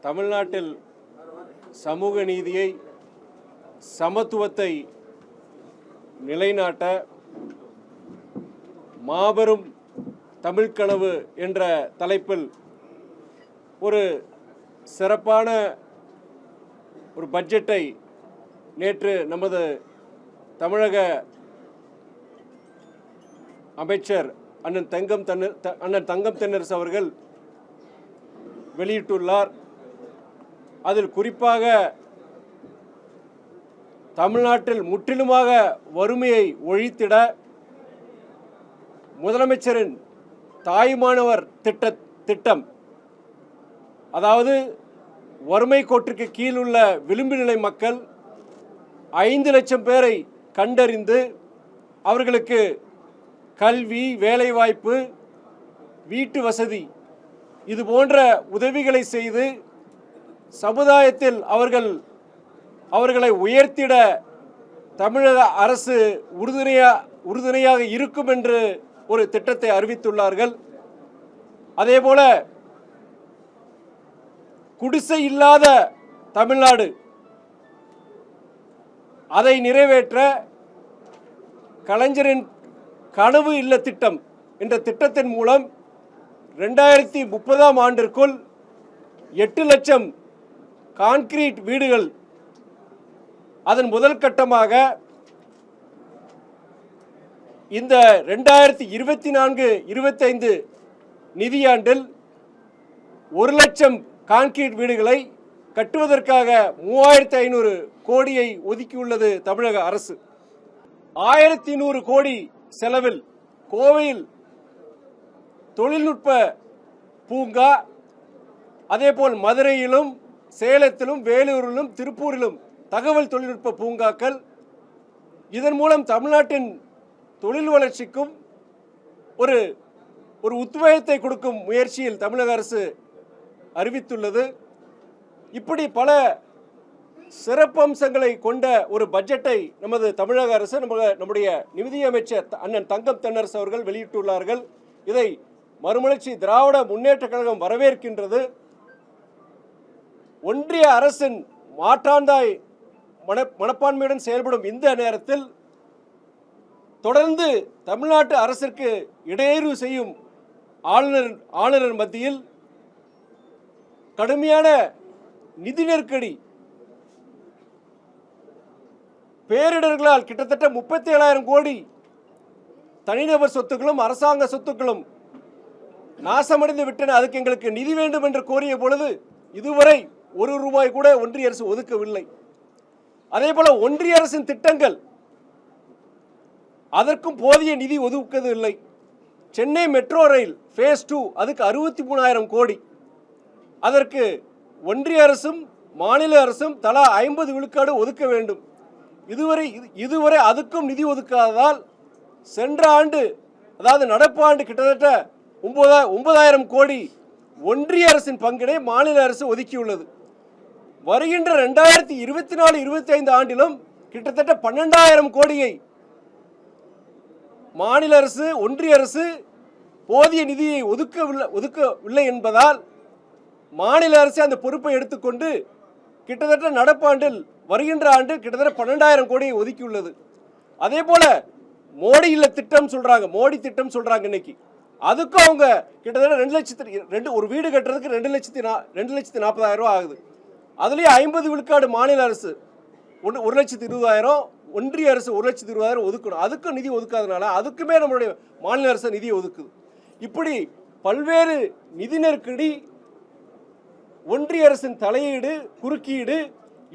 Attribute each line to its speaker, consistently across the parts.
Speaker 1: தமிழ்நாட்டில் சமூக நீதியை சமத்துவத்தை நிலைநாட்ட மாபெரும் தமிழ்கனவு என்ற தலைப்பில் ஒரு சிறப்பான ஒரு பட்ஜெட்டை நேற்று நமது தமிழக அமைச்சர் அண்ணன் தங்கம் தன்ன த- அண்ணன் தங்கம் தென்னரசு அவர்கள் வெளியிட்டுள்ளார். அதில் குறிப்பாக தமிழ்நாட்டில் முற்றிலுமாக வறுமையை ஒழித்திட முதலமைச்சரின் தாய்மானவர் திட்ட திட்டம் அதாவது வறுமை கோட்டிற்கு கீழ் உள்ள விளிம்பு நிலை மக்கள் ஐந்து லட்சம் பேரை கண்டறிந்து அவர்களுக்கு கல்வி வேலைவாய்ப்பு வீட்டு வசதி இது போன்ற உதவிகளை செய்து சமுதாயத்தில் அவர்கள் அவர்களை உயர்த்திட தமிழக அரசு உறுதுணையா உறுதுணையாக இருக்கும் என்று ஒரு திட்டத்தை அறிவித்துள்ளார்கள். அதேபோல குடிசை இல்லாத தமிழ்நாடு அதை நிறைவேற்ற கலைஞரின் கனவு இல்ல திட்டம் என்ற திட்டத்தின் மூலம் ரெண்டாயிரத்தி முப்பதாம் ஆண்டிற்குள் எட்டு லட்சம் கான்கிரீட் வீடுகள் அதன் முதல் கட்டமாக இந்த ரெண்டாயிரத்தி இருபத்தி நான்கு இருபத்தைந்து நிதியாண்டில் ஒரு லட்சம் கான்கிரீட் வீடுகளை கட்டுவதற்காக மூவாயிரத்தி ஐநூறு கோடியை ஒதுக்கியுள்ளது தமிழக அரசு. ஆயிரத்தி நூறு கோடி செலவில் கோவையில் தொழில்நுட்ப பூங்கா அதேபோல் மதுரையிலும் சேலத்திலும் வேலூரிலும் திருப்பூரிலும் தகவல் தொழில்நுட்ப பூங்காக்கள். இதன் மூலம் தமிழ்நாட்டின் தொழில் வளர்ச்சிக்கும் ஒரு ஒரு உத்வேகத்தை கொடுக்கும் முயற்சியில் தமிழக அரசு அறிவித்துள்ளது. இப்படி பல சிறப்பம்சங்களை கொண்ட ஒரு பட்ஜெட்டை நமது தமிழக அரசு நம்ம நம்முடைய நிதியமைச்சர் அண்ணன் தங்கம் தென்னரசு அவர்கள் வெளியிட்டுள்ளார்கள். இதை மறுமலர்ச்சி திராவிட முன்னேற்ற கழகம் வரவேற்கின்றது. ஒன்றிய அரசின் மாற்றாந்தாய் மன மனப்பான்மையுடன் செயல்படும் இந்த நேரத்தில் தொடர்ந்து தமிழ்நாட்டு அரசிற்கு இடையூறு செய்யும் ஆளுநர் ஆளுநர் மத்தியில் கடுமையான நிதி நெருக்கடி பேரிடர்களால் கிட்டத்தட்ட முப்பத்தி ஏழாயிரம் கோடி தனிநபர் சொத்துக்களும் அரசாங்க சொத்துக்களும் நாசமடைந்து விட்டன. அதுக்கு எங்களுக்கு நிதி வேண்டும் என்று கோரிய பொழுது இதுவரை ஒரு ரூபாய் கூட ஒன்றிய அரசு ஒதுக்கவில்லை. அதே போல ஒன்றிய அரசின் திட்டங்கள் அதற்கும் போதிய நிதி ஒதுக்கது இல்லை Chennai metro rail phase two அதுக்கு அறுபத்தி மூணாயிரம் கோடி. அதற்கு ஒன்றிய அரசும் மாநில அரசும் தலா ஐம்பது விழுக்காடு ஒதுக்க வேண்டும். இதுவரை இது- இதுவரை அதுக்கும் நிதி ஒதுக்காததால் சென்ற ஆண்டு அதாவது நடப்பு ஆண்டு கிட்டத்தட்ட ஒன்பதா ஒன்பதாயிரம் கோடி ஒன்றிய அரசின் பங்கினை மாநில அரசு ஒதுக்கியுள்ளது. வருகின்ற ரெண்டாயிரத்தி இருபத்தி நாலு இருபத்தி ஐந்து ஆண்டிலும் கிட்டத்தட்ட பன்னெண்டாயிரம் கோடியை மாநில அரசு ஒன்றிய அரசு போதிய நிதியை ஒதுக்கவில்லை ஒதுக்கவில்லை என்பதால் மாநில அரசு அந்த பொறுப்பை எடுத்துக்கொண்டு கிட்டத்தட்ட நடப்பாண்டில் வருகின்ற ஆண்டு கிட்டத்தட்ட பன்னெண்டாயிரம் கோடியை ஒதுக்கியுள்ளது. அதே போல மோடி இல்ல திட்டம் சொல்றாங்க மோடி திட்டம் சொல்றாங்க இன்னைக்கு. அதுக்கும் அவங்க கிட்டத்தட்ட ரெண்டு லட்சத்தி ரெண்டு ஒரு வீடு கட்டுறதுக்கு ரெண்டு லட்சத்தி நா ரெண்டு லட்சத்தி நாற்பதாயிரம் ரூபா ஆகுது. அதுலேயே ஐம்பது விழுக்காடு மாநில அரசு. ஒன்று ஒரு லட்சத்தி இருபதாயிரம் ஒன்றிய அரசு ஒரு லட்சத்து இருபதாயிரம் ஒதுக்கணும். அதுக்கும் நிதி ஒதுக்காதனால அதுக்குமே நம்மளுடைய மாநில அரசு நிதி ஒதுக்குது. இப்படி பல்வேறு நிதி நெருக்கடி ஒன்றிய அரசின் தலையீடு குறுக்கீடு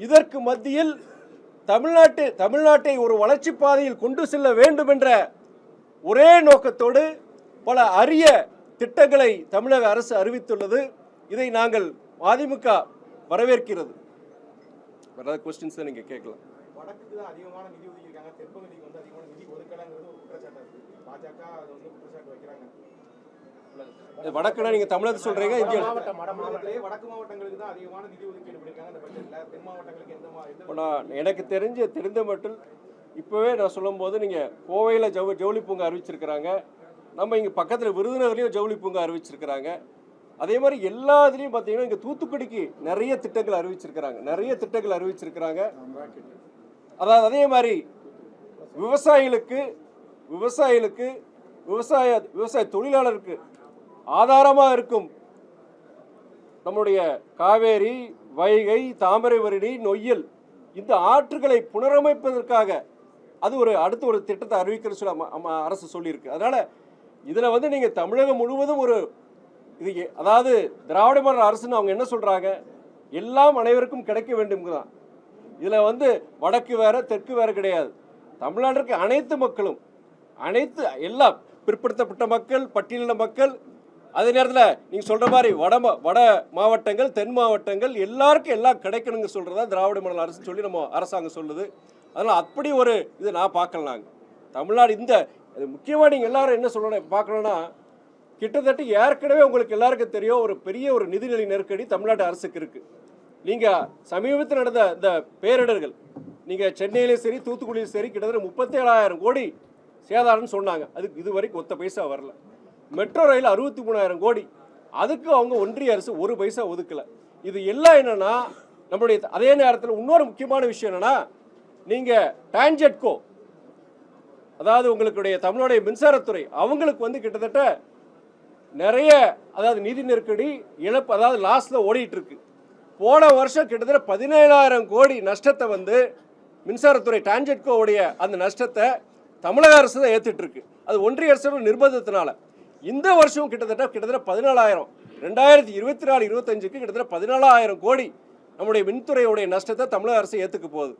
Speaker 1: இதற்கு மத்தியில் தமிழ்நாட்டு தமிழ்நாட்டை ஒரு வளர்ச்சி பாதையில் கொண்டு செல்ல வேண்டும் என்ற ஒரே நோக்கத்தோடு பல அரிய திட்டங்களை தமிழக அரசு அறிவித்துள்ளது. இதை நாங்கள் அதிமுக வரவேற்கிறது. வேற கொஸ்டின்ஸ் தான் நீங்கள் கேட்கலாம்.
Speaker 2: வடக்குக்கு தான் அதிகமான நிதி ஒதுக்கியிருக்காங்க. தென்பகுதிக்கு வந்து அதிகமான நிதி ஒதுக்கலைங்கிறது ஒரு குற்றச்சாட்டு இருக்கு பாஜக அது வந்து குற்றச்சாட்டு வைக்கிறாங்க.
Speaker 1: இது வடக்குனா நீங்கள் தமிழகத்தை சொல்கிறீங்க இந்தியா
Speaker 2: வடக்கு மாவட்டங்களுக்கு தான் அதிகமான நிதி ஒதுக்கீடு பண்ணியிருக்காங்க அந்த பட்ஜெட்ல தென் மாவட்டங்களுக்கு எந்த மா- எந்த
Speaker 1: இப்போ நான் எனக்கு தெரிஞ்ச தெரிந்த மட்டும் இப்போவே நான் சொல்லும்போது நீங்கள் கோவையில் ஜவு ஜவுளி பூங்கா அறிவிச்சிருக்கிறாங்க. நம்ம இங்கே பக்கத்தில் விருதுநகர்லேயும் ஜவுளி பூங்கா அறிவிச்சிருக்கிறாங்க. அதே மாதிரி எல்லா இதுலேயும் பார்த்தீங்கன்னா இங்கே தூத்துக்குடிக்கு நிறைய திட்டங்கள் அறிவிச்சிருக்கிறாங்க. நிறைய திட்டங்கள் அறிவிச்சிருக்கிறாங்க. அதாவது அதே மாதிரி விவசாயிகளுக்கு விவசாயிகளுக்கு விவசாய விவசாய தொழிலாளருக்கு ஆதாரமாக இருக்கும் நம்முடைய காவேரி வைகை தாமரைவரணி நொய்யல் இந்த ஆற்றுகளை புனரமைப்பதற்காக அது ஒரு அடுத்த ஒரு திட்டத்தை அறிவிக்கிற சொல்ல அரசு சொல்லியிருக்கு. அதனால் இதில் வந்து நீங்கள் தமிழகம் முழுவதும் ஒரு இது அதாவது திராவிட மாடல் அரசுன்னு அவங்க என்ன சொல்கிறாங்க எல்லாம் அனைவருக்கும் கிடைக்க வேண்டும் தான் இதில் வந்து வடக்கு வேற தெற்கு வேற கிடையாது. தமிழ்நாட்டிற்கு அனைத்து மக்களும் அனைத்து எல்லாம் பிற்படுத்தப்பட்ட மக்கள் பட்டியலின மக்கள் அதே நேரத்தில் நீங்கள் சொல்கிற மாதிரி வட வட மாவட்டங்கள் தென் மாவட்டங்கள் எல்லாருக்கும் எல்லாம் கிடைக்கணுங்க சொல்கிறதா திராவிட மாடல் அரசு சொல்லி நம்ம அரசாங்கம் சொல்லுது. அதனால் அப்படி ஒரு இது நான் பார்க்கலாங்க தமிழ்நாடு இந்த முக்கியமாக நீங்கள் எல்லாரும் என்ன சொல்லணும் பார்க்கணுன்னா கிட்டத்தட்ட ஏற்கனவே உங்களுக்கு எல்லாருக்கும் தெரியும் ஒரு பெரிய ஒரு நிதிநிலை நெருக்கடி தமிழ்நாட்டு அரசுக்கு இருக்கு. நீங்க சமீபத்தில் நடந்த இந்த பேரிடர்கள் நீங்க சென்னையிலேயும் சரி தூத்துக்குடியிலும் சரி கிட்டத்தட்ட முப்பத்தேழாயிரம் கோடி சேதாரம்னு சொன்னாங்க. அதுக்கு இது வரைக்கும் ஒத்த பைசா வரல. மெட்ரோ ரயில் அறுபத்தி மூணாயிரம் கோடி. அதுக்கு அவங்க ஒன்றிய அரசு ஒரு பைசா ஒதுக்கல. இது எல்லாம் என்னன்னா நம்மளுடைய அதே நேரத்தில் இன்னொரு முக்கியமான விஷயம் என்னன்னா நீங்க டான்ஜெட்கோ அதாவது உங்களுடைய தமிழ்நாடு மின்சாரத்துறை அவங்களுக்கு வந்து கிட்டத்தட்ட நிறைய அதாவது நிதி நெருக்கடி இழப்பு அதாவது லாஸில் ஓடிட்டு இருக்கு போன வருஷம் கிட்டத்தட்ட பதினேழாயிரம் கோடி நஷ்டத்தை வந்து மின்சாரத்துறை டான்ஜெட்கோவுடைய அந்த நஷ்டத்தை தமிழக அரசு தான் ஏத்துட்டு இருக்கு அது ஒன்றிய அரசோட நிர்பந்தத்தினால. இந்த வருஷம் கிட்டத்தட்ட கிட்டத்தட்ட பதினாலாயிரம் ரெண்டாயிரத்தி இருபத்தி நாலு இருபத்தஞ்சுக்கு கிட்டத்தட்ட பதினாலாயிரம் கோடி நம்முடைய மின்துறையுடைய நஷ்டத்தை தமிழக அரசு ஏத்துக்க போகுது.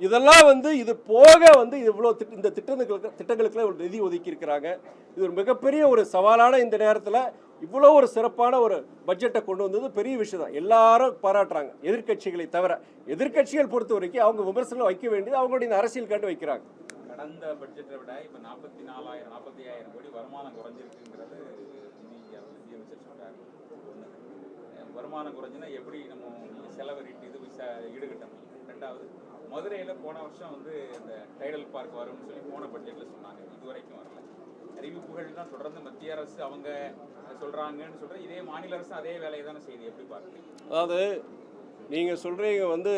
Speaker 1: இதெல்லாம் வந்து இது போக வந்து இவ்வளோ திட்ட இந்த திட்டங்களுக்கு திட்டங்களுக்குலாம் ஒரு நிதி ஒதுக்கி இருக்கிறாங்க இது ஒரு மிகப்பெரிய ஒரு சவாலான இந்த நேரத்தில் இவ்வளோ ஒரு சிறப்பான ஒரு பட்ஜெட்டை கொண்டு வந்தது பெரிய விஷயம் தான். எல்லாரும் பாராட்டுறாங்க. எதிர்கட்சிகளை தவிர எதிர்கட்சிகள் பொறுத்த வரைக்கும் அவங்க விமர்சனம் வைக்க வேண்டியது அவங்களுடைய இந்த அரசியல் காட்டு வைக்கிறாங்க.
Speaker 3: கடந்த பட்ஜெட்டை விட இப்போ நாற்பத்தி நாலாயிரம் நாற்பத்தி ஐயாயிரம் கோடி வருமானம் குறைஞ்சிருக்குங்கிறது நிதியமைச்சர் சொல்றாரு வருமானம் குறைஞ்சுன்னா எப்படி நம்ம செலவழிட்டு இது ஈடுகட்ட முடியும்? ரெண்டாவது மதுரையில் போன வருஷம் வந்து இந்த டைடல் பார்க் வரும்னு சொல்லி போன பட்ஜெட்டில் சொன்னாங்க. இது வரைக்கும் வரல. அறிவிப்புகள் தான் தொடர்ந்து மத்திய அரசு அவங்க சொல்றாங்கன்னு சொல்ற இதே மாநில அரசு அதே வேலையை தானே செய்யுது. எப்படி பார்க்குறீங்க?
Speaker 1: அதாவது நீங்கள் சொல்கிறீங்க வந்து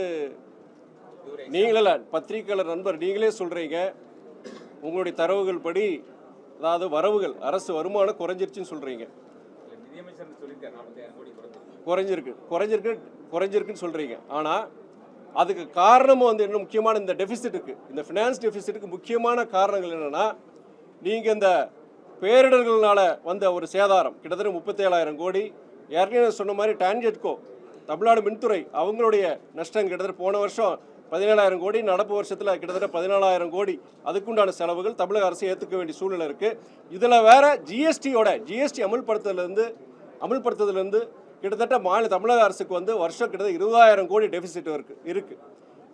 Speaker 1: நீங்களே பத்திரிக்கையாளர் நண்பர் நீங்களே சொல்கிறீங்க உங்களுடைய தரவுகள் படி அதாவது வரவுகள் அரசு வருமானம் குறைஞ்சிருச்சுன்னு சொல்கிறீங்க
Speaker 3: குறைஞ்சிருக்கு.
Speaker 1: குறைஞ்சிருக்கு. குறைஞ்சிருக்குன்னு சொல்கிறீங்க ஆனால் அதுக்கு காரணமும் வந்து என்ன முக்கியமான இந்த டெபிசிட்டுக்கு இந்த ஃபினான்ஸ் டெபிசிட்டுக்கு முக்கியமான காரணங்கள் என்னென்னா நீங்கள் இந்த பேரிடர்களால் வந்த ஒரு சேதாரம் கிட்டத்தட்ட முப்பத்தேழாயிரம் கோடி. ஏற்கனவே சொன்ன மாதிரி டான்ஜெட்கோ தமிழ்நாடு மின்துறை அவங்களுடைய நஷ்டம் கிட்டத்தட்ட போன வருஷம் பதினேழாயிரம் கோடி நடப்பு வருஷத்தில் கிட்டத்தட்ட பதினாலாயிரம் கோடி. அதுக்குண்டான செலவுகள் தமிழக அரசு ஏற்றுக்க வேண்டிய சூழ்நிலை இருக்குது இதில் வேற ஜிஎஸ்டியோட ஜிஎஸ்டி அமல்படுத்துறதுலேருந்து அமல்படுத்துறதுலேருந்து கிட்டத்தட்ட மாநில தமிழக அரசுக்கு வந்து வருஷம் கிட்டத்தட்ட இருபதாயிரம் கோடி டெபிசிட் இருக்குது இருக்குது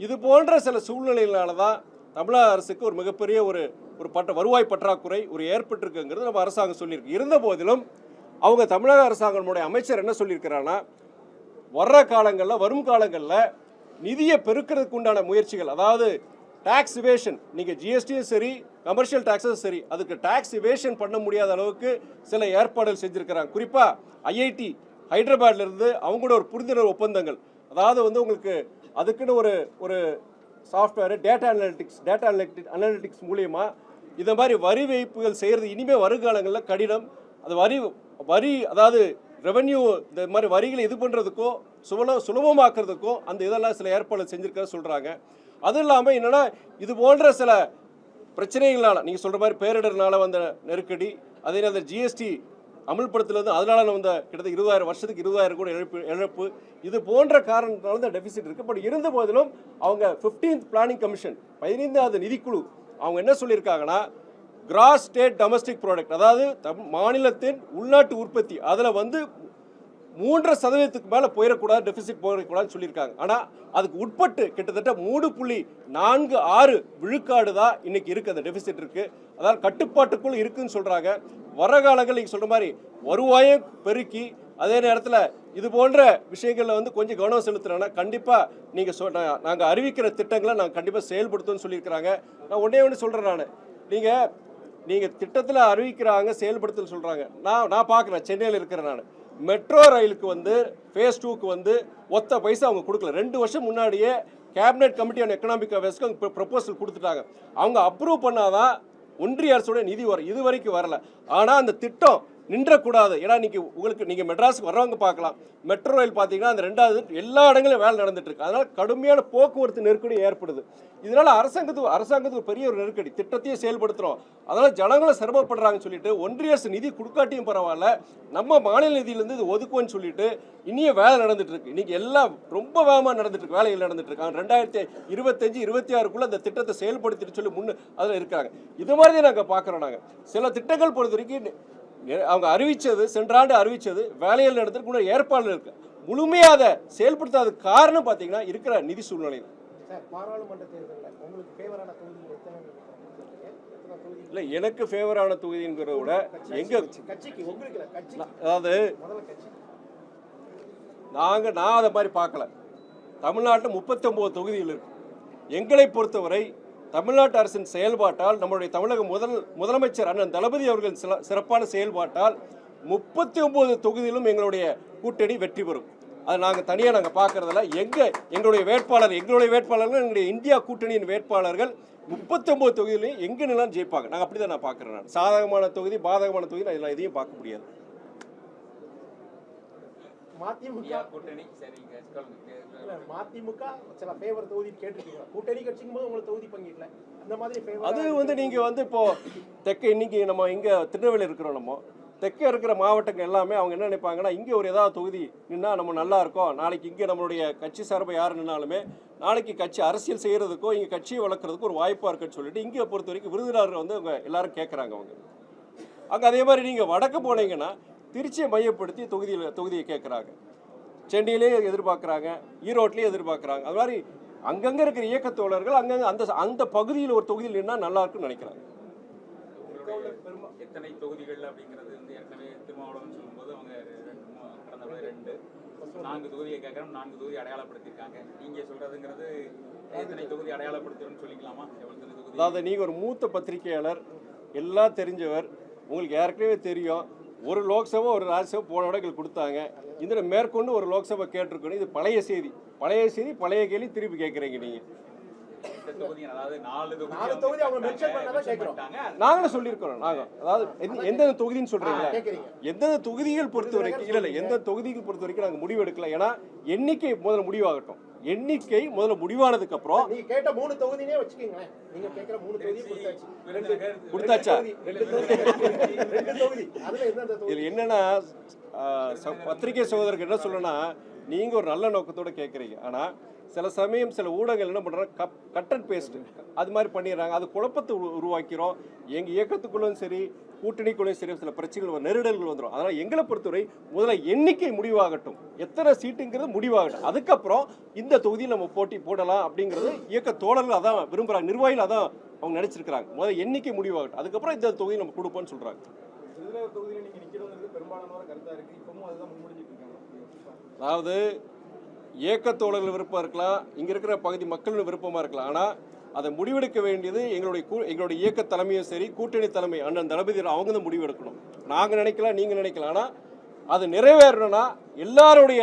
Speaker 1: இது போன்ற சில சூழ்நிலைகளால் தான் தமிழக அரசுக்கு ஒரு மிகப்பெரிய ஒரு ஒரு பட்ட வருவாய் பற்றாக்குறை ஒரு ஏற்பட்டிருக்குங்கிறது நம்ம அரசாங்கம் சொல்லியிருக்கு. இருந்த போதிலும் அவங்க தமிழக அரசாங்கமுடைய அமைச்சர் என்ன சொல்லியிருக்கிறாங்கன்னா வர்ற காலங்களில் வரும் காலங்களில் நிதியை பெருக்கிறதுக்கு உண்டான முயற்சிகள் அதாவது டேக்ஸ் இவேஷன் நீங்கள் ஜிஎஸ்டியும் சரி கமர்ஷியல் டேக்ஸும் சரி அதுக்கு டேக்ஸ் இவேஷன் பண்ண முடியாத அளவுக்கு சில ஏற்பாடுகள் செஞ்சுருக்கிறாங்க. குறிப்பாக ஐஐடி ஹைதராபாத்லேருந்து அவங்களோட அவங்க கூட ஒரு புரிந்துணர்வு ஒப்பந்தங்கள். அதாவது வந்து உங்களுக்கு அதுக்குன்னு ஒரு ஒரு software data analytics data analytic analytics மூலியமாக இந்த மாதிரி வரி வைப்புகள் செய்கிறது இனிமேல் வருங்காலங்களில் கடினம். அது வரி வரி அதாவது ரெவென்யூ இந்த மாதிரி வரிகளை இது பண்ணுறதுக்கோ சுலப சுலபமாக்குறதுக்கோ அந்த இதெல்லாம் சில ஏற்பாடு செஞ்சுருக்க சொல்கிறாங்க அதுவும் இல்லாமல் என்னென்னா இது போன்ற சில பிரச்சனைகளால் நீங்கள் சொல்கிற மாதிரி பேரிடர்னால வந்த நெருக்கடி அதே நேரத்தில் ஜிஎஸ்டி அமல்படுத்துறது அதனால வந்த கிட்டத்தட்ட இருபதாயிரம் வருஷத்துக்கு இருபதாயிரம் கூட இழப்பு இழப்பு. இது போன்ற காரணத்தினால தான் டெபிசிட் இருக்குது பட் இருந்த போதிலும் அவங்க 15th பிளானிங் கமிஷன் பதினைந்தாவது நிதிக்குழு அவங்க என்ன சொல்லியிருக்காங்கன்னா கிராஸ் ஸ்டேட் டொமஸ்டிக் ப்ராடக்ட் அதாவது தம் மாநிலத்தின் உள்நாட்டு உற்பத்தி அதில் வந்து மூன்றரை சதவீதத்துக்கு மேலே போயிடக்கூடாது டெபிசிட் போயிடக்கூடாதுன்னு சொல்லியிருக்காங்க. ஆனால் அதுக்கு உட்பட்டு கிட்டத்தட்ட மூணு புள்ளி நான்கு ஆறு விழுக்காடு தான் இன்னைக்கு இருக்குது அந்த டெபிசிட் இருக்குது அதாவது கட்டுப்பாட்டுக்குள் இருக்குதுன்னு சொல்கிறாங்க வர காலங்கள் நீங்கள் சொல்கிற மாதிரி வருவாயை பெருக்கி அதே நேரத்தில் இது போன்ற விஷயங்களில் வந்து கொஞ்சம் கவனம் செலுத்துறேன்னா கண்டிப்பாக நீங்கள் சொ நாங்கள் அறிவிக்கிற திட்டங்களை நாங்கள் கண்டிப்பாக செயல்படுத்துவோம்னு சொல்லியிருக்கிறாங்க. நான் ஒன்றே ஒன்று சொல்கிறேன் நான். நீங்கள் நீங்கள் திட்டத்தில் அறிவிக்கிறாங்க செயல்படுத்துன்னு சொல்கிறாங்க நான் நான் பார்க்குறேன் சென்னையில் இருக்கிறேன் நான். மெட்ரோ ரயிலுக்கு வந்து ஃபேஸ் டூக்கு வந்து ஒத்த பைசா அவங்க கொடுக்கல. ரெண்டு வருஷம் முன்னாடியே கேபினெட் கமிட்டி ஆன் எக்கனாமிக் அஃபேர்ஸ்க்கு அவங்க ப்ரப்போசல் கொடுத்துட்டாங்க. அவங்க அப்ரூவ் பண்ணாதான் ஒன்றிய அரசுடைய நிதி வரும். இது வரைக்கும் வரல. ஆனால் அந்த திட்டம் நின்றக்கூடாது. ஏன்னா இன்றைக்கி உங்களுக்கு நீங்கள் மெட்ராஸுக்கு வர்றவங்க பார்க்கலாம். மெட்ரோ ரயில் பார்த்தீங்கன்னா அந்த ரெண்டாவது எல்லா இடங்களிலும் வேலை நடந்துட்டுருக்கு அதனால் கடுமையான போக்குவரத்து நெருக்கடி ஏற்படுது. இதனால் அரசாங்கத்துக்கு அரசாங்கத்துக்கு பெரிய ஒரு நெருக்கடி. திட்டத்தையும் செயல்படுத்துகிறோம் அதனால் ஜனங்களும் சிரமப்படுறாங்கன்னு சொல்லிட்டு ஒன்றிய அரசு நிதி கொடுக்காட்டியும் பரவாயில்ல. நம்ம மாநில நிதியிலேருந்து இது ஒதுக்குவோன்னு சொல்லிட்டு இனியும் வேலை நடந்துட்டுருக்கு இன்றைக்கி எல்லாம் ரொம்ப வேகமாக நடந்துட்டுருக்கு வேலைகள் நடந்துட்டு ரெண்டாயிரத்தி இருபத்தஞ்சு இருபத்தி ஆறுக்குள்ளே அந்த திட்டத்தை செயல்படுத்திட்டு சொல்லி முன்னு அதில் இருக்காங்க. இது மாதிரி தான் நாங்கள் பார்க்குறோம் நாங்கள் சில திட்டங்கள் பொறுத்த வரைக்கும் அவங்க அறிவிச்சது சென்ற ஆண்டு அறிவிச்சது வேலையில் நடத்துறதுக்கு முன்னாடி ஏற்பாடுகள் இருக்கு. முழுமையாக அதை செயல்படுத்தாத காரணம் பார்த்தீங்கன்னா இருக்கிற நிதி சூழ்நிலை இல்லை எனக்கு ஃபேவரான தொகுதிங்கிறத விட எங்க அதாவது நாங்கள் நான் அதை மாதிரி பார்க்கல. தமிழ்நாட்டில் முப்பத்தொம்போது தொகுதிகள் இருக்கு. எங்களை பொறுத்தவரை தமிழ்நாட்டு அரசின் செயல்பாட்டால் நம்முடைய தமிழக முதல் முதலமைச்சர் அண்ணன் தளபதி அவர்களின் சில சிறப்பான செயல்பாட்டால் முப்பத்தி ஒன்பது தொகுதியிலும் எங்களுடைய கூட்டணி வெற்றி பெறும். அது நாங்கள் தனியாக நாங்கள் பார்க்கறதில்ல எங்கே எங்களுடைய வேட்பாளர் எங்களுடைய வேட்பாளர்கள் எங்களுடைய இந்தியா கூட்டணியின் வேட்பாளர்கள் முப்பத்தொம்போது தொகுதியிலையும் எங்கே நிலம் ஜெயிப்பாங்க. நாங்கள் அப்படி தான் நான் பார்க்குறேன் நான். சாதகமான தொகுதி பாதகமான தொகுதி நான் இதில் எதையும் பார்க்க முடியாது.
Speaker 2: மதிமுக
Speaker 3: கூட்டணி. சரிங்க
Speaker 2: மதிமுக சில ஃபேவர் தொகுதி கேட்டிருக்கீங்க கூட்டணி கட்சிக்கும் போது உங்களுக்கு தொகுதி பங்கிடல. அந்த மாதிரி
Speaker 1: அது வந்து நீங்கள் வந்து இப்போ தெற்க இன்னைக்கு நம்ம இங்கே திருநெல்வேலி இருக்கிறோம் நம்ம. தெற்க இருக்கிற மாவட்டங்கள் எல்லாமே அவங்க என்ன நினைப்பாங்கன்னா இங்கே ஒரு ஏதாவது தொகுதி நின்னா நம்ம நல்லா இருக்கோம். நாளைக்கு இங்கே நம்மளுடைய கட்சி சார்பை யார் நின்னாலுமே நாளைக்கு கட்சி அரசியல் செய்கிறதுக்கோ இங்கே கட்சியை வளர்க்குறதுக்கோ ஒரு வாய்ப்பாக இருக்குன்னு சொல்லிட்டு இங்கே பொறுத்த வரைக்கும் விருதுநகர் வந்து அவங்க எல்லாரும் கேட்குறாங்க அவங்க. அங்கே அதே மாதிரி நீங்கள் வடக்கு போனீங்கன்னா திருச்சியை மையப்படுத்தி தொகுதியில் தொகுதியை கேட்குறாங்க. சென்னையிலேயே எதிர்பார்க்குறாங்க ஈரோட்லேயே எதிர்பார்க்குறாங்க. அது மாதிரி அங்கங்கே இருக்கிற இயக்கத் தோழர்கள் அங்கங்கே அந்த அந்த பகுதியில் ஒரு தொகுதியில் நின்னா நல்லா இருக்கும்னு நினைக்கிறாங்க.
Speaker 3: எத்தனை தொகுதிகள் அப்படிங்கிறது வந்து ஏற்கனவே திருமாவளவன் சொல்லும்போது அவங்க கடந்த முறை ரெண்டு. நான்கு தொகுதியை கேட்குறோம் நான்கு தொகுதி அடையாளப்படுத்தியிருக்காங்க. நீங்க சொல்றதுங்கிறது எத்தனை தொகுதி அடையாளப்படுத்துறோம்னு சொல்லிக்கலாமா?
Speaker 1: அதாவது நீங்கள் ஒரு மூத்த பத்திரிகையாளர் எல்லாம் தெரிஞ்சவர் உங்களுக்கு ஏற்கனவே தெரியும். ஒரு லோக்சபா ஒரு ராஜ்யசபா போன விட எங்களுக்கு கொடுத்தாங்க. இதில் மேற்கொண்டு ஒரு லோக்சபா கேட்டிருக்கணும். இது பழைய செய்தி. பழைய செய்தி பழைய கேள்வி திருப்பி கேட்குறீங்க நீங்கள் நாங்களும் சொல்லியிருக்கிறோம் நாங்கள் அதாவது எந்த- எந்தெந்த தொகுதின்னு
Speaker 2: கேட்குறீங்க
Speaker 1: எந்தெந்த தொகுதிகள் பொறுத்த வரைக்கும் இல்லை இல்லை எந்த தொகுதிகள் பொறுத்த வரைக்கும் நாங்கள் முடிவு எடுக்கல. ஏன்னா எண்ணிக்கை முதல்ல முடிவாகட்டும். எண்ணிக்கை முதல்ல முடிவானதுக்கு அப்புறம்
Speaker 2: நீங்க கேட்ட மூணு தொகுதினே வச்சுக்கீங்களேன். நீங்க கேட்கிற மூணு தொகுதி கொடுத்தாச்சு
Speaker 1: இதில் என்னன்னா பத்திரிகை சகோதரருக்கு என்ன சொல்லணும்னா நீங்கள் ஒரு நல்ல நோக்கத்தோட கேட்குறீங்க ஆனால் சில சமயம் சில ஊடகங்கள் என்ன பண்ணுறாங்க கப் கட் அண்ட் பேஸ்ட் அது மாதிரி பண்ணிடுறாங்க. அது குழப்பத்தை உரு- உருவாக்கிறோம். எங்கள் இயக்கத்துக்குள்ளும் சரி கூட்டணிக்குள்ளும் சரி சில பிரச்சனைகள் நெருடல்கள் வந்துடும் அதனால் எங்களை பொறுத்தவரை முதல்ல எண்ணிக்கை முடிவாகட்டும். எத்தனை சீட்டுங்கிறது முடிவாகட்டும். அதுக்கப்புறம் இந்த தொகுதியில் நம்ம போட்டி போடலாம் அப்படிங்கிறது இயக்க தோழர்கள் அதான் விரும்புகிறாங்க நிர்வாகிகள் அதான் அவங்க நினச்சிருக்கிறாங்க. முதல்ல எண்ணிக்கை முடிவாகட்டும். அதுக்கப்புறம் இந்த தொகுதி நம்ம கொடுப்போம்னு சொல்கிறாங்க அதாவது இயக்கத்தோழர்கள் விருப்பம் இருக்கலாம் இங்கே இருக்கிற பகுதி மக்கள் விருப்பமாக இருக்கலாம். ஆனால் அதை முடிவெடுக்க வேண்டியது எங்களுடைய கூ எங்களுடைய இயக்க தலைமையும் சரி கூட்டணி தலைமை அண்ணன் தளபதி அவங்க தான் முடிவெடுக்கணும். நாங்கள் நினைக்கலாம் நீங்கள் நினைக்கலாம். ஆனால் அது நிறைவேறணும்னா எல்லாருடைய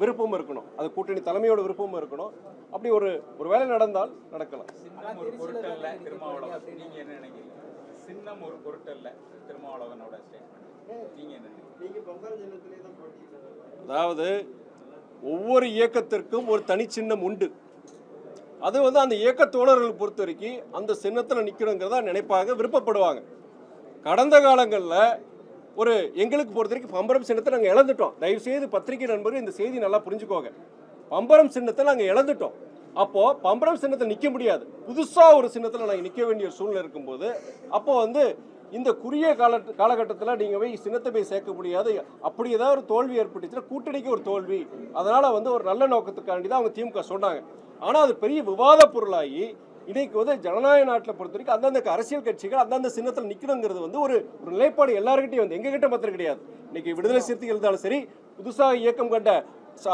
Speaker 1: விருப்பமும் இருக்கணும். அது கூட்டணி தலைமையோட விருப்பமும் இருக்கணும். அப்படி ஒரு ஒரு வேலை நடந்தால் நடக்கலாம்.
Speaker 3: சின்னம் ஒரு பொருட்டல்ல திருமாவளவன். நீங்க என்ன நினைக்கிறீங்க? சின்னம் ஒரு பொருட்டல்ல திருமாவளவனோட ஸ்டேட்மெண்ட் நீங்க என்ன நினைக்கிறீங்க?
Speaker 2: நீங்க பொங்கல் ஜனத்திலே தான் போட்டி
Speaker 1: அதாவது ஒவ்வொரு இயக்கத்திற்கும் ஒரு தனிச்சின்னம் உண்டு. அது வந்து அந்த இயக்க தோழர்களை பொறுத்த வரைக்கும் அந்த சின்னத்தில் நிற்கணுங்கிறதா நினைப்பாங்க விருப்பப்படுவாங்க. கடந்த காலங்களில் ஒரு எங்களுக்கு பொறுத்த வரைக்கும் பம்பரம் சின்னத்தை நாங்கள் இழந்துட்டோம். தயவுசெய்து பத்திரிகை நண்பர்கள் இந்த செய்தி நல்லா புரிஞ்சுக்கோங்க. பம்பரம் சின்னத்தை நாங்கள் இழந்துட்டோம். அப்போது பம்பரம் சின்னத்தை நிற்க முடியாது. புதுசாக ஒரு சின்னத்தில் நாங்கள் நிற்க வேண்டிய ஒரு சூழ்நிலை இருக்கும்போது அப்போ வந்து இந்த குறுகிய கால காலகட்டத்தில் நீங்கள் போய் சின்னத்தை போய் சேர்க்க முடியாது. அப்படி ஏதாவது ஒரு தோல்வி ஏற்பட்டுச்சுன்னா கூட்டணிக்கு ஒரு தோல்வி. அதனால் வந்து ஒரு நல்ல நோக்கத்துக்காண்டி தான் அவங்க திமுக சொன்னாங்க. ஆனால் அது பெரிய விவாத பொருளாகி இன்னைக்கு வந்து ஜனநாயக நாட்டில் பொறுத்த வரைக்கும் அந்தந்த அரசியல் கட்சிகள் அந்தந்த சின்னத்தில் நிற்கணுங்கிறது வந்து ஒரு ஒரு நிலைப்பாடு எல்லாருக்கிட்டையும் வந்து. எங்ககிட்ட மாத்திரம் கிடையாது. இன்னைக்கு விடுதலை சிறுத்தைகள் இருந்தாலும் சரி புதுசாக இயக்கம் கண்ட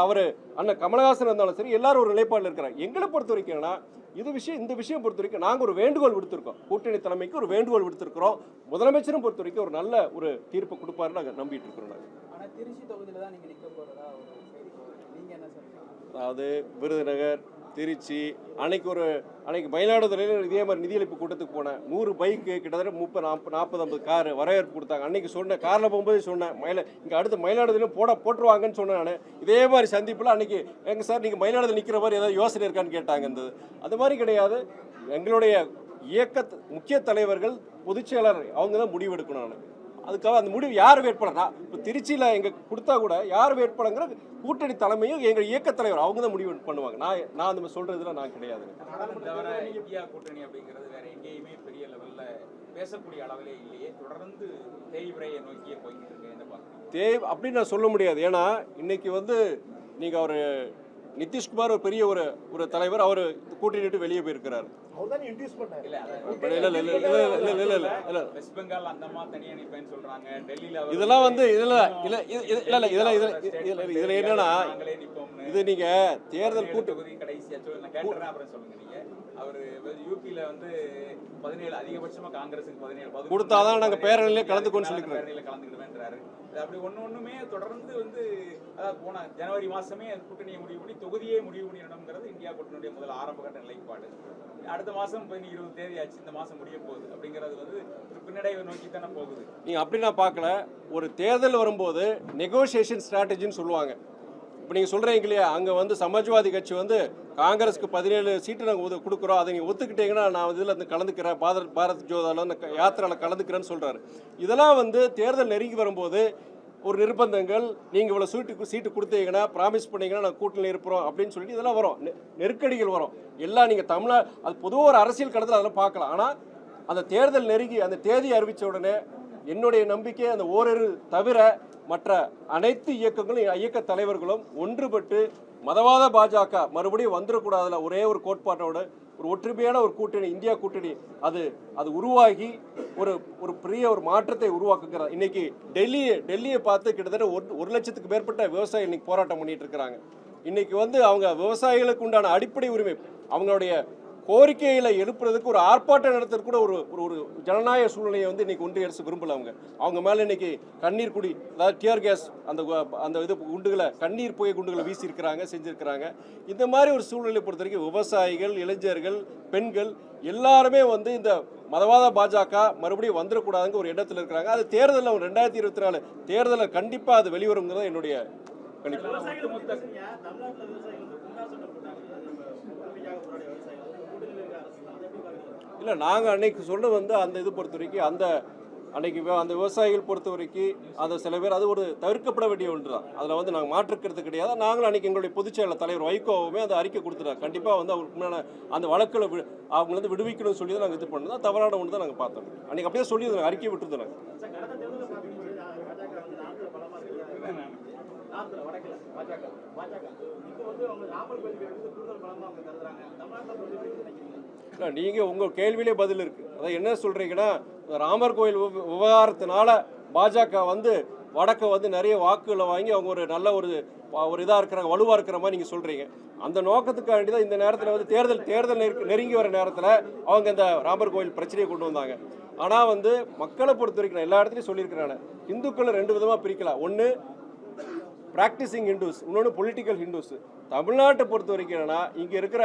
Speaker 1: அவர் அண்ணன் கமலஹாசன் இருந்தாலும் சரி எல்லாரும் ஒரு நிலைப்பாடில் இருக்கிறாங்க. எங்களை பொறுத்த வரைக்கும்னா இது விஷயம் இந்த விஷயம் பொறுத்த வரைக்கும் நாங்கள் ஒரு வேண்டுகோள் விடுத்திருக்கோம். கூட்டணி தலைமைக்கு ஒரு வேண்டுகோள் விடுத்திருக்கிறோம். முதலமைச்சரும் பொறுத்த வரைக்கும் ஒரு நல்ல ஒரு தீர்ப்பு கொடுப்பாருன்னு நாங்கள் நம்பிட்டு இருக்கிறோம் நாங்கள்
Speaker 4: ஆனா திருச்சி தொகுதியில தான் நீங்க நிக்க போறதா ஒரு செய்தி போகுது. நீங்க என்ன சொல்றீங்க?
Speaker 1: அதாவது விருதுநகர் திருச்சி அன்னைக்கு ஒரு அன்னைக்கு மயிலாடுதுறையில் இதே மாதிரி நிதியளிப்பு கூட்டத்துக்கு போனேன். நூறு பைக்கு கிட்டத்தட்ட முப்பது நாற்பது நாற்பது ஐம்பது கார் வரவேற்பு கொடுத்தாங்க. அன்னைக்கு சொன்னேன் காரில் போகும்போது சொன்னேன் மயில இங்கே அடுத்து மயிலாடுதுறையிலும் போட போட்டுருவாங்கன்னு சொன்னேன் நான். இதே மாதிரி சந்திப்பில் அன்னைக்கு எங்கள் சார் நீங்கள் மயிலாடுதுறை நிற்கிற மாதிரி ஏதாவது யோசனை இருக்கான்னு கேட்டாங்க இந்த அது மாதிரி கிடையாது. எங்களுடைய இயக்க முக்கிய தலைவர்கள் பொதுச்செயலாளர் அவங்க தான் முடிவெடுக்கணும் நான். அதுக்காக அந்த முடிவு யார் வேட்பாளர்? நான் இப்போ திருச்சியில் எங்க கொடுத்தா கூட யார் வேட்பாளங்கிற கூட்டணி தலைமையும் எங்கள் இயக்க தலைவர் அவங்க தான் முடிவு பண்ணுவாங்க. நான் நான் அந்த மாதிரி சொல்றதுல நான்
Speaker 3: தவிர இந்தியா கூட்டணி அப்படிங்கிறது வேற எங்கேயுமே பெரிய லெவல்ல பேசக்கூடிய அளவிலே இல்லையே. தொடர்ந்து தேய்விரையை நோக்கியே போய்கிட்டு இருக்கு. என்ன பார்க்குறீங்க?
Speaker 1: தே அப்படின்னு நான் சொல்ல முடியாது. ஏன்னா இன்னைக்கு வந்து நீங்கள் அவர் நிதிஷ்குமார் ஒரு பெரிய ஒரு ஒரு தலைவர். அவர் கூட்டிட்டு வெளியே போயிருக்கிறார். இதெல்லாம் வந்து இதெல்லாம் என்னன்னா இது நீங்க தேர்தல்
Speaker 3: கூட்டணி அவரு யூபில வந்து பதினேழு அதிகபட்சமா காங்கிரஸுக்கு பதினேழு
Speaker 1: கொடுத்தாதான் நாங்க பேரணியிலே கலந்துக்கோன்னு சொல்லிக்கிறோம்.
Speaker 3: பேரணியில கலந்துக்கிடுவேன்றாரு. அப்படி ஒண்ணு ஒண்ணுமே தொடர்ந்து வந்து அதாவது போன ஜனவரி மாசமே கூட்டணியை முடிவு பண்ணி தொகுதியே முடிவு பண்ணிடணுங்கிறது இந்தியா கூட்டணியுடைய முதல் ஆரம்ப கட்ட நிலைப்பாடு. அடுத்த மாசம் பதினி இருபது தேதி ஆச்சு இந்த மாசம் முடிய போகுது. அப்படிங்கிறது வந்து ஒரு பின்னடைவை நோக்கி தானே போகுது.
Speaker 1: நீங்கள் அப்படி நான் பார்க்கல. ஒரு தேர்தல் வரும்போது நெகோசியேஷன் ஸ்ட்ராட்டஜின்னு சொல்லுவாங்க. இப்போ நீங்கள் சொல்கிறீங்க இல்லையா? அங்கே வந்து சமாஜ்வாதி கட்சி வந்து காங்கிரஸுக்கு பதினேழு சீட்டு நாங்கள் ஒது கொடுக்குறோம். அதை நீங்கள் ஒத்துக்கிட்டீங்கன்னா நான் இதில் வந்து கலந்துக்கிறேன். பாரத் பாரத் ஜோதாவில் அந்த யாத்திரையில் கலந்துக்கிறேன்னு சொல்கிறாரு இதெல்லாம் வந்து தேர்தல் நெருங்கி வரும்போது ஒரு நிர்பந்தங்கள் நீங்கள் இவ்வளோ சீட்டு சீட்டு கொடுத்தீங்கன்னா ப்ராமிஸ் பண்ணீங்கன்னா நான் கூட்டணியில் இருப்போம் அப்படின்னு சொல்லிட்டு இதெல்லாம் வரும். நெ- நெருக்கடிகள் வரும். எல்லாம் நீங்கள் தமிழ்நாடு அது பொதுவாக ஒரு அரசியல் கடத்தில் அதெல்லாம் பார்க்கலாம். ஆனால் அந்த தேர்தல் நெருங்கி அந்த தேதி அறிவித்த உடனே என்னுடைய நம்பிக்கை அந்த ஓரிரு தவிர மற்ற அனைத்து இயக்கங்களும் இயக்க தலைவர்களும் ஒன்றுபட்டு மதவாத பாஜக மறுபடியும் வந்துடக்கூடாதுல ஒரே ஒரு கோட்பாட்டோட ஒரு ஒற்றுமையான ஒரு கூட்டணி இந்தியா கூட்டணி அது அது உருவாகி ஒரு ஒரு பெரிய ஒரு மாற்றத்தை உருவாக்குகிறார் இன்னைக்கு டெல்லியை டெல்லியை பார்த்து கிட்டத்தட்ட ஒரு ஒரு லட்சத்துக்கு மேற்பட்ட விவசாயி இன்னைக்கு போராட்டம் பண்ணிட்டு இருக்கிறாங்க. இன்னைக்கு வந்து அவங்க விவசாயிகளுக்கு உண்டான அடிப்படை உரிமை அவங்களுடைய கோரிக்கைகளை எழுப்புறதுக்கு ஒரு ஆர்ப்பாட்டம் நடத்துறதுக்கு கூட ஒரு ஒரு ஒரு ஜனநாயக சூழ்நிலையை வந்து இன்றைக்கி ஒன்றிய அரசு விரும்பல அவங்க. அவங்க மேலே இன்னைக்கு கண்ணீர் குடி அதாவது டியர் கேஸ் அந்த அந்த இது குண்டுகளை கண்ணீர் புகை குண்டுகளை வீசியிருக்கிறாங்க செஞ்சுருக்கிறாங்க. இந்த மாதிரி ஒரு சூழ்நிலை பொறுத்த வரைக்கும் விவசாயிகள் இளைஞர்கள் பெண்கள் எல்லாருமே வந்து இந்த மதவாத பாஜக மறுபடியும் வந்துடக்கூடாதுங்க ஒரு இடத்துல இருக்கிறாங்க. அது தேர்தலில் ரெண்டாயிரத்தி இருபத்தி நாலு தேர்தலில் கண்டிப்பாக அது வெளிவருங்கிறது என்னுடைய கணிப்பு
Speaker 3: ஒட்டுமொத்த
Speaker 2: தமிழ்நாட்டுல விவசாயிகள் வந்து குண்டாசட்டம் போட்டாங்க நம்ம உரிமைக்காக போராடிய விவசாயிகள் வந்து கூட்டணியில் இருக்க அரசு தான். அதை எப்படி பாக்குறீங்க?
Speaker 1: இல்லை நாங்கள் அன்னைக்கு சொன்ன வந்து அந்த இது பொறுத்த வரைக்கும் அந்த அன்னைக்கு அந்த விவசாயிகள் பொறுத்த வரைக்கும் அந்த சில பேர் அது ஒரு தவிர்க்கப்பட வேண்டிய ஒன்று தான் அதில் வந்து நாங்கள் மாற்றுக்கிறது கிடையாது. நாங்களும் அன்னைக்கு எங்களுடைய பொதுச்செயலர் தலைவர் வைகோவுமே அதை அறிக்கை கொடுத்துட்டாங்க கண்டிப்பாக வந்து அவருக்கு முன்னாடி அந்த வழக்கில் வி- அவங்கள வந்து விடுவிக்கணும்னு சொல்லி தான் நாங்கள் இது பண்ணோம். தவறான ஒன்று தான் நாங்கள் பார்த்தோம். அன்றைக்கி அப்படியே சொல்லியிருந்தோம் அறிக்கை விட்டுருந்தோம் நாங்கள்
Speaker 2: பாஜக பாஜக இப்போ வந்து அவங்க கூடுதல் அவங்க கருதுறாங்க. தமிழ்நாட்டில்
Speaker 1: இல்லை நீங்கள் உங்கள் கேள்வியிலே பதில் இருக்குது அதான் என்ன சொல்கிறீங்கன்னா ராமர் கோயில் விவகாரத்தினால பாஜக வந்து வடக்க வந்து நிறைய வாக்குகளை வாங்கி அவங்க ஒரு நல்ல ஒரு ஒரு இதாக இருக்கிறாங்க வலுவாக இருக்கிற மாதிரி நீங்கள் சொல்கிறீங்க அந்த நோக்கத்துக்காண்டி தான் இந்த நேரத்தில் வந்து தேர்தல் தேர்தல் நெருங்கி வர நேரத்தில் அவங்க இந்த ராமர் கோயில் பிரச்சனையை கொண்டு வந்தாங்க. ஆனால் வந்து மக்களை பொறுத்த வரைக்கும் நான் எல்லா இடத்துலையும் சொல்லியிருக்கிறேன் இந்துக்களை ரெண்டு விதமாக பிரிக்கலாம். ஒன்று ப்ராக்டிசிங் ஹிந்துஸ் இன்னொன்று பொலிட்டிக்கல் ஹிந்துஸ் தமிழ்நாட்டை பொறுத்த வரைக்கும் என்னன்னா இங்கே இருக்கிற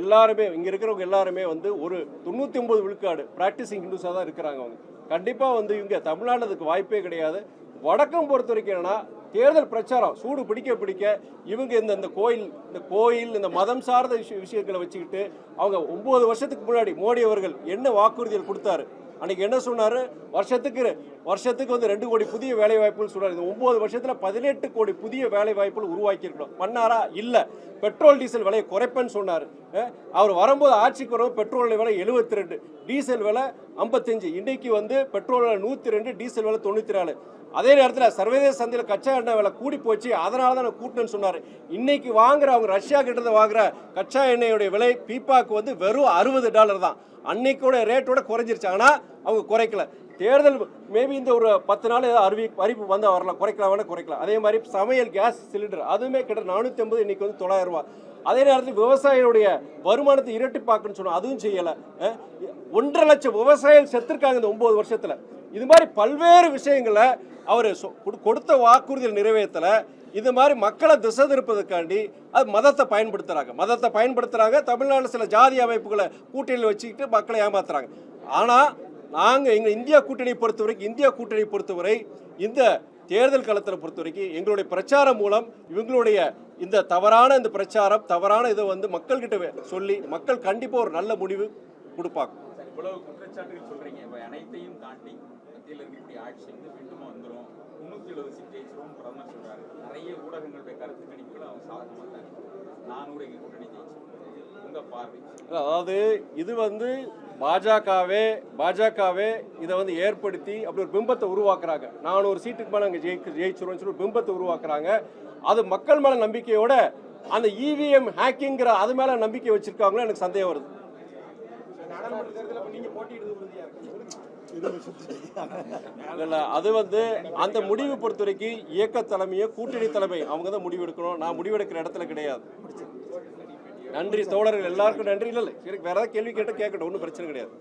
Speaker 1: எல்லாருமே இங்கே இருக்கிறவங்க எல்லாருமே வந்து ஒரு தொண்ணூற்றி ஒம்பது விழுக்காடு ப்ராக்டிசிங் ஹிந்துஸாக தான் இருக்கிறாங்க அவங்க. கண்டிப்பாக வந்து இங்கே தமிழ்நாடுக்கு வாய்ப்பே கிடையாது. வடக்கம் பொறுத்த வரைக்கும் என்னன்னா தேர்தல் பிரச்சாரம் சூடு பிடிக்க பிடிக்க இவங்க இந்த இந்த கோயில் இந்த கோயில் இந்த மதம் சார்ந்த விஷய விஷயங்களை வச்சுக்கிட்டு அவங்க ஒம்பது வருஷத்துக்கு முன்னாடி மோடி அவர்கள் என்ன வாக்குறுதிகள் கொடுத்தாரு? அன்னைக்கு என்ன சொன்னார்? வருஷத்துக்கு வருஷத்துக்கு வந்து ரெண்டு கோடி புதிய வேலை வாய்ப்புகள் சொல்றாரு. இந்த ஒன்பது வருஷத்துல பதினெட்டு கோடி புதிய வேலை வாய்ப்புகள் உருவாக்கி இருக்கணும் பண்ணாரா? இல்ல. பெட்ரோல் டீசல் விலையை குறைப்பேன்னு சொன்னார். அவர் வரும்போது ஆட்சிக்கு வரும் பெட்ரோல் விலை எழுபத்தி ரெண்டு டீசல் விலை ஐம்பத்தஞ்சு. இன்னைக்கு வந்து பெட்ரோல் விலை நூற்றி ரெண்டு டீசல் விலை தொண்ணூற்றி நாலு அதே நேரத்தில் சர்வதேச சந்தையில் கச்சா எண்ணெய் விலை கூடி போச்சு. அதனால தான் நான் கூட்டினேன்னு சொன்னார். இன்னைக்கு வாங்குற அவங்க ரஷ்யா கிட்ட வாங்குற கச்சா எண்ணெயுடைய விலை பீப்பாக்கு வந்து வெறும் அறுபது டாலர் தான். அன்னைக்கோட ரேட்டோட குறைஞ்சிருச்சு. ஆனால் அவங்க குறைக்கல. தேர்தல் மேபி இந்த ஒரு பத்து நாள் ஏதாவது அறிவி அறிவிப்பு வந்தால் வரலாம். குறைக்கலாம் குறைக்கலாம். அதே மாதிரி சமையல் கேஸ் சிலிண்டர் அதுவுமே கிட்ட நானூற்றி ஐம்பது இன்றைக்கி வந்து தொள்ளாயிரம் அதே நேரத்தில் விவசாயிகளுடைய வருமானத்தை இரட்டிப்பாக்குன்னு சொன்னால் அதுவும் செய்யலை. ஒன்றரை லட்சம் விவசாயிகள் செத்துருக்காங்க இந்த ஒம்பது வருஷத்தில். இது மாதிரி பல்வேறு விஷயங்களை அவர் கொடுத்த வாக்குறுதியில் நிறைவேற்றலை. இது மாதிரி மக்களை திசை திருப்பதற்காண்டி அது மதத்தை பயன்படுத்துகிறாங்க மதத்தை பயன்படுத்துகிறாங்க தமிழ்நாட்டில் சில ஜாதி அமைப்புகளை கூட்டணியில் வச்சுக்கிட்டு மக்களை ஏமாத்துறாங்க. ஆனால் நாங்கள் எங்கள் இந்தியா கூட்டணியை பொறுத்த வரைக்கும் இந்தியா கூட்டணியை பொறுத்தவரை இந்த தேர்தல் களத்தில் பொறுத்த வரைக்கும் எங்களுடைய பிரச்சாரம் மூலம் இவங்களுடைய இந்த தவறான இந்த பிரச்சாரம் தவறான இதை வந்து மக்கள்கிட்ட சொல்லி மக்கள் கண்டிப்பாக ஒரு நல்ல முடிவு கொடுப்பாங்க.
Speaker 3: இவ்வளவு குற்றச்சாட்டுகள் சொல்றீங்க. இப்போ அனைத்தையும் தாண்டி மத்தியில் இருக்கக்கூடிய ஆட்சி வந்து மீண்டும் வந்துடும் முன்னூத்தி எழுபது சீட் ஜெயிச்சிரும் பிரதமர் சொல்றாரு. நிறைய ஊடகங்களுடைய கருத்து கணிப்புகள் அவங்க சாதகமாக தான். நானூறு எங்க கூட்டணி ஜெயிச்சிரும் உங்க பார்வை?
Speaker 1: அதாவது இது வந்து பாஜகவே பாஜகவே இதை வந்து ஏற்படுத்தி அப்படி ஒரு பிம்பத்தை உருவாக்குறாங்க. நானூறு சீட்டுக்கு மேலே அங்கே ஜெயிக்க ஜெயிச்சிருவோம்னு சொல்லி ஒரு பிம்பத்தை உருவாக்குறாங்க. அது மக்கள் மேலே நம்பிக்கையோட அந்த இவிஎம் ஹேக்கிங்கிற அது மேலே நம்பிக்கை வச்சிருக்காங்களோ எனக்கு சந்தேகம் வருது.
Speaker 2: நாடாளுமன்ற
Speaker 1: அது வந்து அந்த முடிவு பொறுத்த வரைக்கும் இயக்க தலைமையோ கூட்டணி தலைமை அவங்க தான் முடிவு எடுக்கணும் நான் முடிவெடுக்கிற இடத்துல கிடையாது. நன்றி தோழர்கள் எல்லாருக்கும் நன்றி. இல்லை இல்லை எனக்கு வேற ஏதாவது கேள்வி கேட்டால் கேட்கட்டும் ஒன்றும் பிரச்சனை கிடையாது.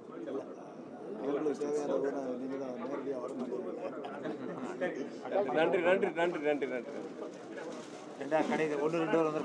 Speaker 1: நன்றி நன்றி நன்றி நன்றி நன்றி.
Speaker 5: ரெண்டா ஒன்று ரெண்டு